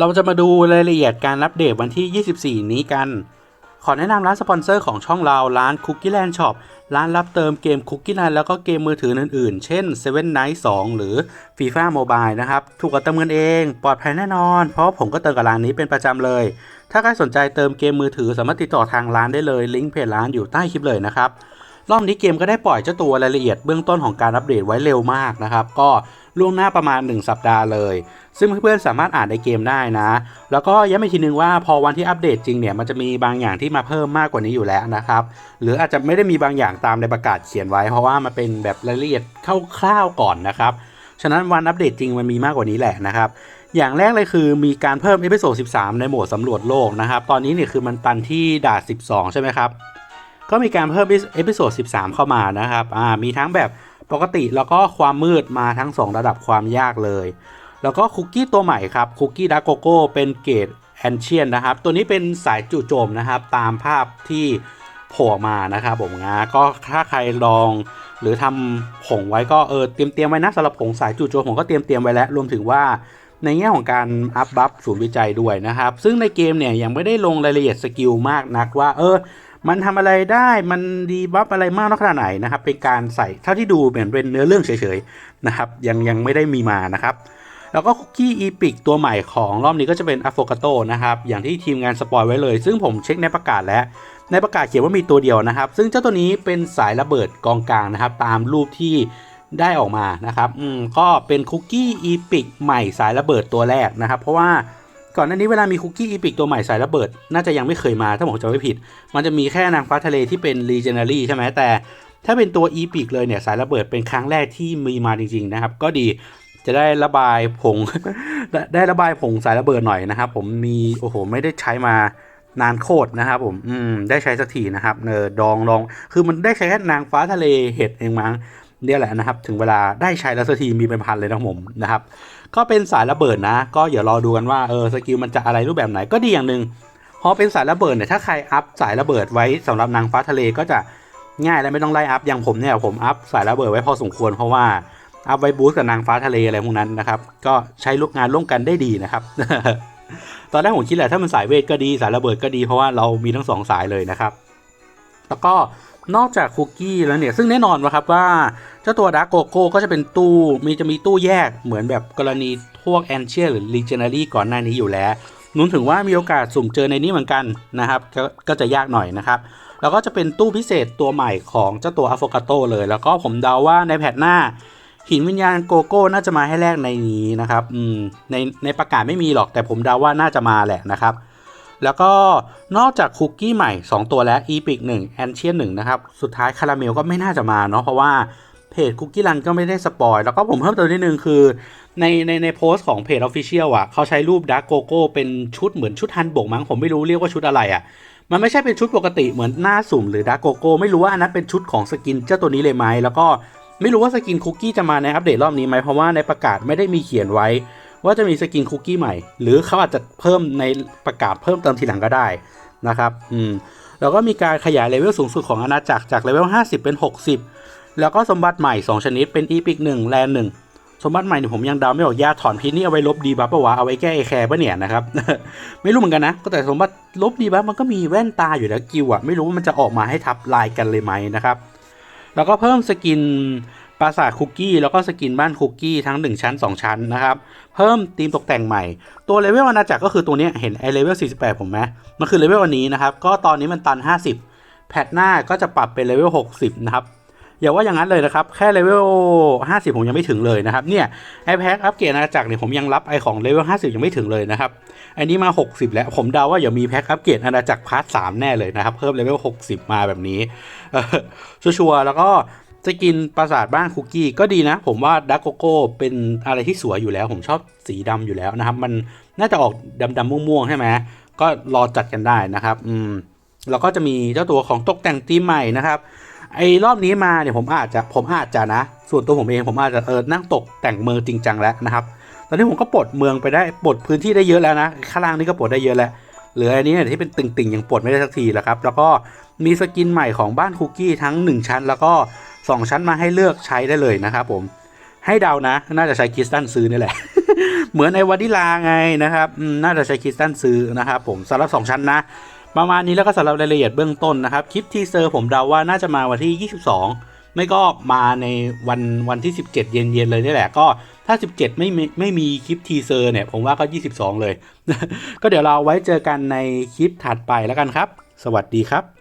เราจะมาดูรายละเอียดการอัปเดตวันที่ 24 นี้กัน ขอแนะนำร้านสปอนเซอร์ของช่องเราร้าน Cookie Land Shop ร้านรับเติมเกม Cookie Land แล้วก็เกมมือถืออื่นๆ เช่น Seven Night 2 หรือ FIFA Mobile นะครับ ถูกกว่าเติมเงินเอง ปลอดภัยแน่นอน เพราะผมก็เติมกับร้านนี้เป็นประจำเลย ถ้าใครสนใจเติมเกมมือถือสามารถติดต่อทางร้านได้เลย ลิงก์เพจร้านอยู่ใต้คลิปเลยนะครับ รอบนี้เกมก็ได้ปล่อยเจ้าตัวรายละเอียดเบื้องต้นของการอัปเดตไว้เร็วมากนะครับ ก็ล่วงหน้าประมาณ 1 สัปดาห์เลย ซึ่งเพื่อนๆสามารถอ่านในเกมได้นะ แล้วก็ย้ำอีกทีนึงว่าพอวันที่อัปเดตจริงเนี่ยมันจะมีบางอย่างที่มาเพิ่มมากกว่านี้อยู่แล้วนะครับ หรืออาจจะไม่ได้มีบางอย่างตามในประกาศเขียนไว้ เพราะว่ามันเป็นแบบรายละเอียดคร่าวๆก่อนนะครับฉะนั้นวันอัปเดตจริงมันมีมากกว่านี้แหละนะครับ อย่างแรกเลยคือมีการเพิ่มเอพิโซด 13 ในโหมดสำรวจโลกนะครับ ตอนนี้เนี่ยคือมันตันที่ด่าน12 ใช่ไหมครับ ก็มีการเพิ่มเอพิโซด13 เข้ามานะครับอ่ามีทั้งแบบปกติแล้วก็ความมืดมาทั้ง 2 ระดับความยากเลย แล้วก็คุกกี้ตัวใหม่ครับคุกกี้ดักโกโก้เป็นเกรดแอนเชียนนะครับ ตัวนี้เป็นสายจู่โจมนะครับ ตามภาพที่โผล่มานะครับผมนะก็ถ้าใครลอง หรือทำผงไว้ก็เออเตรียมเตรียมไว้นะสำหรับผงสายจู่โจมผมก็เตรียมเตรียมไว้แล้วรวมถึงว่าในแง่ของการอัพบัฟศูนย์วิจัยด้วยนะครับ ซึ่งในเกมเนี่ยยังไม่ได้ลงรายละเอียดสกิลมากนักว่าเออ มันทำอะไรได้มันดีบัฟอะไรมากน้อยขนาดไหนนะครับ เป็นการใส่เท่าที่ดูเหมือนเป็นเนื้อเรื่องเฉยๆนะครับ ยังยังไม่ได้มีมานะครับ แล้วก็คุกกี้อีพิกตัวใหม่ของรอบนี้ก็จะเป็นอะโฟกาโตนะครับ อย่างที่ทีมงานสปอยไว้เลย ซึ่งผมเช็คในประกาศแล้ว ในประกาศเขียนว่ามีตัวเดียวนะครับ ซึ่งเจ้าตัวนี้เป็นสายระเบิดกองกลางนะครับ ตามรูปที่ได้ออกมานะครับ อืมก็เป็นคุกกี้อีพิกใหม่สายระเบิดตัวแรกนะครับ เพราะว่า ก่อนหน้านี้เวลามีคุกกี้อีพิกตัวใหม่สายระเบิด น่าจะยังไม่เคยมาถ้าผมจำไม่ผิด มันจะมีแค่นางฟ้าทะเลที่เป็น Legendary ใช่ไหมแต่ ถ้าเป็นตัวอีพิกเลยเนี่ยสายระเบิดเป็นครั้งแรกที่มีมาจริงๆนะครับ ก็ดีจะได้ระบายผง ได้ได้ระบายผงสายระเบิดหน่อยนะครับ ผมมีโอ้โหไม่ได้ใช้มานานโคตรนะครับผม อืม ได้ใช้สักทีนะครับเออดองลอง คือมันได้ใช้แค่นางฟ้าทะเลเห็ดเองมั้ง เนี่ยแหละนะครับ ถึงเวลาได้ใช้แล้วสักทีมีเป็นพันเลยนะผมนะครับ ก็เป็นสายระเบิดนะ ก็เดี๋ยวรอดูกันว่าเออสกิลมันจะอะไรรูปแบบไหนก็ดีอย่างหนึ่งพอเป็นสายระเบิดเนี่ยถ้าใครอัพสายระเบิดไว้สำหรับนางฟ้าทะเลก็จะง่ายและไม่ต้องไล่อัพอย่างผมเนี่ยผมอัพสายระเบิดไว้พอสมควรเพราะว่าอัพไว้บูสต์กับนางฟ้าทะเลอะไรพวกนั้นนะครับ ก็ใช้ลูกงานร่วมกันได้ดีนะครับ ตอนแรกผมคิดแหละถ้ามันสายเวทก็ดีสายระเบิดก็ดีเพราะว่าเรามีทั้งสองสายเลยนะครับ แล้วก็นอกจากคุกกี้แล้วเนี่ยซึ่งแน่นอนนะครับว่า จ้าตัวดาร์กโกโก้ก็จะเป็นตู้มีจะมีตู้แยกเหมือนแบบกรณีพวกแอนเชียหรือลีเจนารีก่อนหน้านี้อยู่แล้วนุนถึงว่ามีโอกาสสุ่มเจอในนี้เหมือนกันนะครับกก็จะยากหน่อยนะครับ แล้วก็จะเป็นตู้พิเศษตัวใหม่ของเจ้าตัวอะโฟกาโตเลย แล้วก็ผมเดาว่าในแพทหน้า หินวิญญาณโกโก้น่าจะมาให้แรกในนี้นะครับอืมในในประกาศไม่มีหรอกแต่ผมเดาว่าน่าจะมาแหละนะครับแล้วก็นอกจากคุกกี้ใหม่ 2 ตัวแล้ว e p i c 1 a n c i e n 1นะครับสุดท้ายคาราเมลก็ไม่น่าจะมาเนาะเพราะว่า เพจคุกกี้รันก็ไม่ได้สปอยแล้วก็ผมเพิ่มเติมนิดนึงคือ ในในในโพสต์ของเพจออฟฟิเชียลอะเขาใช้รูปดาร์กโกโก้เป็นชุดเหมือนชุดฮันบกมั้งผมไม่รู้เรียกว่าชุดอะไรอะมันไม่ใช่เป็นชุดปกติเหมือนหน้าสุ่มหรือดาร์กโกโก้ไม่รู้ว่าอันนั้นเป็นชุดของสกินเจ้าตัวนี้เลยไหมแล้วก็ไม่รู้ว่าสกินคุกกี้จะมาในอัปเดตรอบนี้ไหมเพราะว่าในประกาศไม่ได้มีเขียนไว้ ว่าจะมีสกินคุกกี้ใหม่ หรือเขาอาจจะเพิ่มในประกาศเพิ่มเติมทีหลังก็ได้นะครับ อืมแล้วก็มีการขยายเลเวลสูงสุดของอาณาจักรจากเลเวล50 เป็น 60 แล้วก็สมบัติใหม่ 2 ชนิดเป็นอีพิก1แลนหนึ่งสมบัติใหม่เนี่ยผมยังเดาไม่ออกยาถอนพิษนี่เอาไว้ลบดีบัฟปะวะเอาไว้แก้ไอแคร์ปะเนี่ยนะครับ ไม่รู้เหมือนกันนะ ก็แต่สมบัติลบดีบัฟมันก็มีแว่นตาอยู่แล้วกิวอะไม่รู้ว่ามันจะออกมาให้ทับลายกันเลยไหมนะครับ แล้วก็เพิ่มสกินปราสาทคุกกี้แล้วก็สกินบ้านคุกกี้ทั้ง 1 ชั้น 2 ชั้นนะครับเพิ่มธีมตกแต่งใหม่ ตัวเลเวลอาณาจักรก็คือตัวเนี้ยเห็นไอเลเวล48 ผมไหมมันคือเลเวลอันนี้นะครับก็ตอนนี้มันตัน 50 แพทหน้าก็จะปรับเป็นเลเวล60 นะครับ อย่าว่าอย่างนั้นเลยนะครับ แค่เลเวล 50 ผมยังไม่ถึงเลยนะครับ เนี่ยไอแพ็คอัปเกรดอาณาจักรเนี่ยผมยังรับไอของเลเวล 50 ยังไม่ถึงเลยนะครับ อันนี้มา 60 แล้ว ผมเดาว่าเดี๋ยวมีแพ็คอัปเกรดอาณาจักรพาร์ท3แน่เลยนะครับ เพิ่มเลเวล 60 มาแบบนี้ชัวร์แล้วก็จะกินปราสาทบ้านคุกกี้ก็ดีนะ ผมว่าดักโกโก้เป็นอะไรที่สวยอยู่แล้ว ผมชอบสีดำอยู่แล้วนะครับ มันน่าจะออกดำดำๆม่วงๆใช่ไหมก็รอจัดกันได้นะครับ อืมแล้วก็จะมีเจ้าตัวของตกแต่งธีมใหม่นะครับ ไอ้รอบนี้มาเนี่ยผมอาจจะผมอาจจะนะ ส่วนตัวผมเองผมอาจจะเออนั่งตกแต่งเมืองจริงจังแล้วนะครับ ตอนนี้ผมก็ปลดเมืองไปได้ปลดพื้นที่ได้เยอะแล้วนะข้างล่างนี่ก็ปลดได้เยอะแล้วเหลืออันนี้เนี่ยที่เป็นติ่งๆยังปลดไม่ได้สักทีแล้วครับ แล้วก็มีสกินใหม่ของบ้านคุกกี้ทั้ง 1 ชั้น แล้วก็ 2 ชั้นมาให้เลือกใช้ได้เลยนะครับผมให้เดานะ น่าจะใช้คริสตันซื้อนี่แหละ เหมือนไอ้วานิลาไงนะครับน่าจะใช้คริสตัลซื้อนะครับผมสำหรับ 2 ชั้นนะ ประมาณนี้แล้วก็สำหรับรายละเอียดเบื้องต้นนะครับ คลิปทีเซอร์ผมเดาว่าน่าจะมาวันที่ 22 ไม่ก็มาในวันวันที่ 17 เย็นๆเลยนี่แหละก็ถ้า 17 ไม่มีไม่มีคลิปทีเซอร์เนี่ย ผมว่าก็ 22 เลย ก็เดี๋ยวเราไว้เจอกันในคลิปถัดไปแล้วกันครับ สวัสดีครับ